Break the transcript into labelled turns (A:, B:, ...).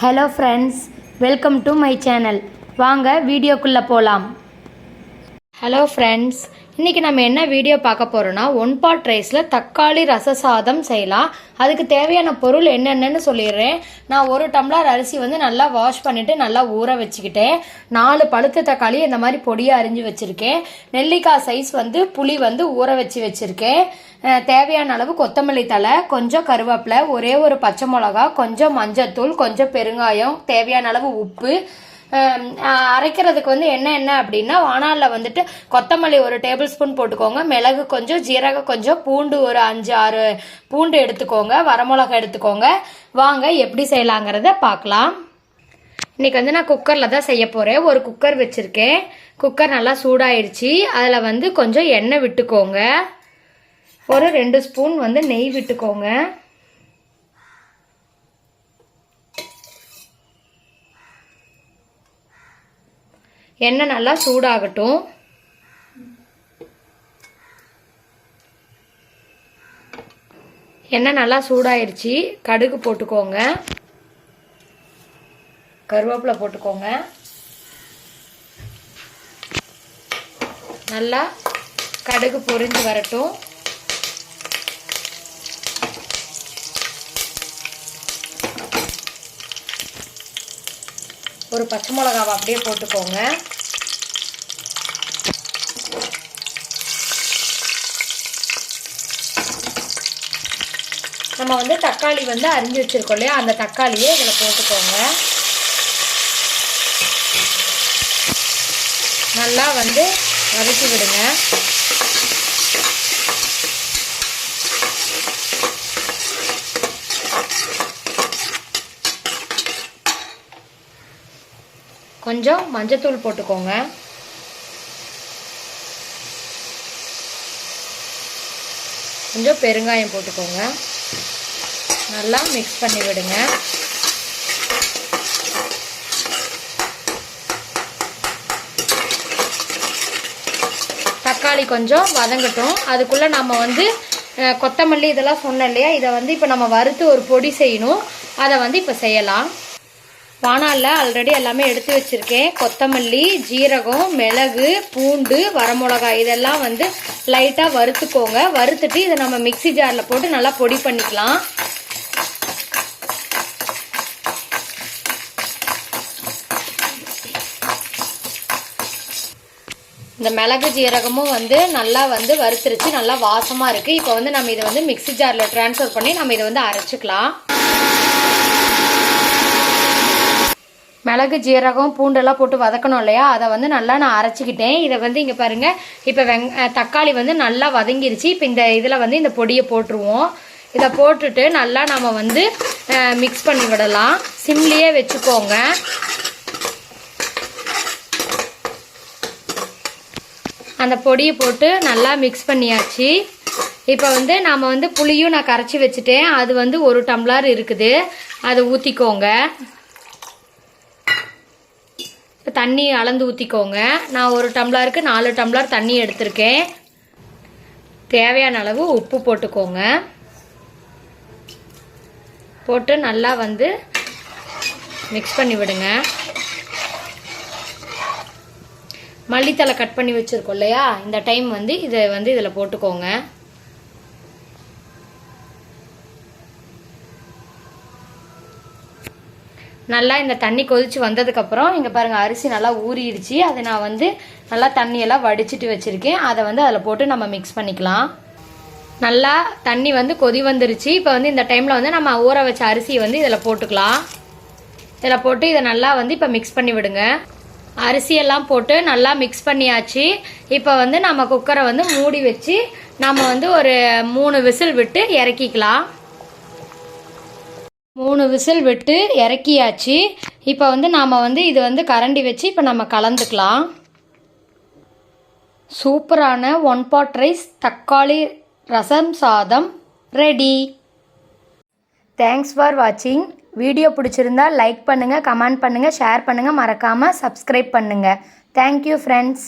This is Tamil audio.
A: Hello friends welcome to my channel வாங்க வீடியோக்குள்ளே போகலாம் ஹலோ ஃப்ரெண்ட்ஸ் இன்றைக்கி நம்ம என்ன வீடியோ பார்க்க போகிறோன்னா ஒன் பாட் ரைஸில் தக்காளி ரச சாதம் செய்யலாம். அதுக்கு தேவையான பொருள் என்னென்னு சொல்லிடுறேன். நான் ஒரு டம்ளர் அரிசி வந்து நல்லா வாஷ் பண்ணிவிட்டு நல்லா ஊற வச்சுக்கிட்டேன். நாலு பழுத்த தக்காளி இந்த மாதிரி பொடியாக அரிஞ்சு வச்சுருக்கேன். நெல்லிக்காய் சைஸ் வந்து புளி வந்து ஊற வச்சு வச்சுருக்கேன். தேவையான அளவு கொத்தமல்லி தழை கொஞ்சம் கருவேப்பிலை ஒரே ஒரு பச்சை மிளகா கொஞ்சம் மஞ்சத்தூள் கொஞ்சம் பெருங்காயம் தேவையான அளவு உப்பு அரைக்கிறதுக்கு வந்து என்ன என்ன அப்படின்னா வானாலில் வந்துட்டு கொத்தமல்லி ஒரு டேபிள் ஸ்பூன் போட்டுக்கோங்க. மிளகு கொஞ்சம் ஜீரகம் கொஞ்சம் பூண்டு ஒரு அஞ்சு ஆறு பூண்டு எடுத்துக்கோங்க. வரமிளகா எடுத்துக்கோங்க. வாங்க எப்படி செய்யலாங்கிறத பார்க்கலாம். இன்றைக்கி வந்து நான் குக்கரில் தான் செய்ய போகிறேன் ஒரு குக்கர் வச்சுருக்கேன். குக்கர் நல்லா சூடாயிடுச்சு அதில் வந்து கொஞ்சம் எண்ணெய் விட்டுக்கோங்க. ஒரு ரெண்டு ஸ்பூன் வந்து நெய் விட்டுக்கோங்க. எண்ணெய் நல்லா சூடாகட்டும். எண்ணெய் நல்லா சூடாயிருச்சு. கடுகு போட்டுக்கோங்க. கருவேப்பிலை போட்டுக்கோங்க. நல்லா கடுகு பொரிஞ்சு வரட்டும். ஒரு பச்சை மிளகாவை அப்படியே போட்டுக்கோங்க. நம்ம வந்து தக்காளி வந்து அரிஞ்சு வச்சிருக்கோம் இல்லையா? அந்த தக்காளியே இதில் போட்டுக்கோங்க. நல்லா வந்து வதக்கி விடுங்க. கொஞ்சம் மஞ்சத்தூள் போட்டுக்கோங்க. கொஞ்சம் பெருங்காயம் போட்டுக்கோங்க. நல்லா மிக்ஸ் பண்ணி விடுங்க. தக்காளி கொஞ்சம் வதங்கட்டும். அதுக்குள்ளே நம்ம வந்து கொத்தமல்லி இதெல்லாம் சொன்னோம் இல்லையா? இதை வந்து இப்போ நம்ம வறுத்து ஒரு பொடி செய்யணும். அதை வந்து இப்போ செய்யலாம். வானாலில் ஆல்ரெடி எல்லாமே எடுத்து வச்சுருக்கேன். கொத்தமல்லி ஜீரகம் மிளகு பூண்டு வரமிளகாய் இதெல்லாம் வந்து லைட்டாக வறுத்துக்கோங்க. வறுத்துட்டு இதை நம்ம மிக்ஸி ஜாரில் போட்டு நல்லா பொடி பண்ணிக்கலாம். இந்த மிளகு ஜீரகமும் வந்து நல்லா வந்து வறுத்துருச்சு. நல்லா வாசமாக இருக்குது இப்போ வந்து நம்ம இதை வந்து மிக்ஸி ஜாரில் ட்ரான்ஸ்ஃபர் பண்ணி நம்ம இதை வந்து அரைச்சிக்கலாம். மிளகு ஜீரகம் பூண்டெல்லாம் போட்டு வதக்கணும் இல்லையா? அதை வந்து நல்லா நான் அரைச்சிக்கிட்டேன். இதை வந்து இங்கே பாருங்கள் இப்போ வெங் தக்காளி வந்து நல்லா வதங்கிருச்சு. இப்போ இந்த இதில் வந்து இந்த பொடியை போட்டுருவோம். இதை போட்டுட்டு நல்லா நம்ம வந்து மிக்ஸ் பண்ணி விடலாம். சிம்லேயே வச்சுக்கோங்க. அந்த பொடியை போட்டு நல்லா மிக்ஸ் பண்ணியாச்சு. இப்போ வந்து நாம் வந்து புளியும் நான் கரைச்சி வச்சுட்டேன். அது வந்து ஒரு டம்ளர் இருக்குது. அதை ஊற்றிக்கோங்க தண்ணி அளந்து ஊற்றிக்கோங்க நான் ஒரு டம்ளருக்கு நாலு டம்ளர் தண்ணி எடுத்திருக்கேன். தேவையான அளவு உப்பு போட்டுக்கோங்க. போட்டு நல்லா வந்து மிக்ஸ் பண்ணி விடுங்க. மல்லித்தலை கட் பண்ணி வச்சுருக்கோம் இல்லையா? இந்த டைம் வந்து இதை வந்து இதில் போட்டுக்கோங்க. நல்லா இந்த தண்ணி கொதிச்சு வந்ததுக்கப்புறம் இங்கே பாருங்கள் அரிசி நல்லா ஊறிடுச்சு. அதை நான் வந்து நல்லா தண்ணியெல்லாம் வடிச்சிட்டு வச்சுருக்கேன். அதை வந்து அதில் போட்டு நம்ம மிக்ஸ் பண்ணிக்கலாம். நல்லா தண்ணி வந்து கொதி வந்துருச்சு. இப்போ வந்து இந்த டைமில் வந்து நம்ம ஊற வச்ச அரிசியை வந்து இதில் போட்டுக்கலாம். இதில் போட்டு இதை நல்லா வந்து இப்போ மிக்ஸ் பண்ணி விடுங்க. அரிசியெல்லாம் போட்டு நல்லா மிக்ஸ் பண்ணியாச்சு. இப்போ வந்து நம்ம குக்கரை வந்து மூடி வச்சு நம்ம வந்து ஒரு மூணு விசில் விட்டு இறக்கிக்கலாம். மூணு விசில் விட்டு இறக்கியாச்சு. இப்போ வந்து நாம் வந்து இது வந்து கரண்டி வச்சு இப்போ நம்ம கலந்துக்கலாம். சூப்பரான ஒன் பாட் ரைஸ் தக்காளி ரசம் சாதம் ரெடி தேங்க்ஸ் ஃபார் வாட்சிங் வீடியோ பிடிச்சிருந்தா லைக் பண்ணுங்கள் கமெண்ட் பண்ணுங்கள் ஷேர் பண்ணுங்கள் மறக்காமல் சப்ஸ்கிரைப் பண்ணுங்கள் தேங்க்யூ ஃப்ரெண்ட்ஸ்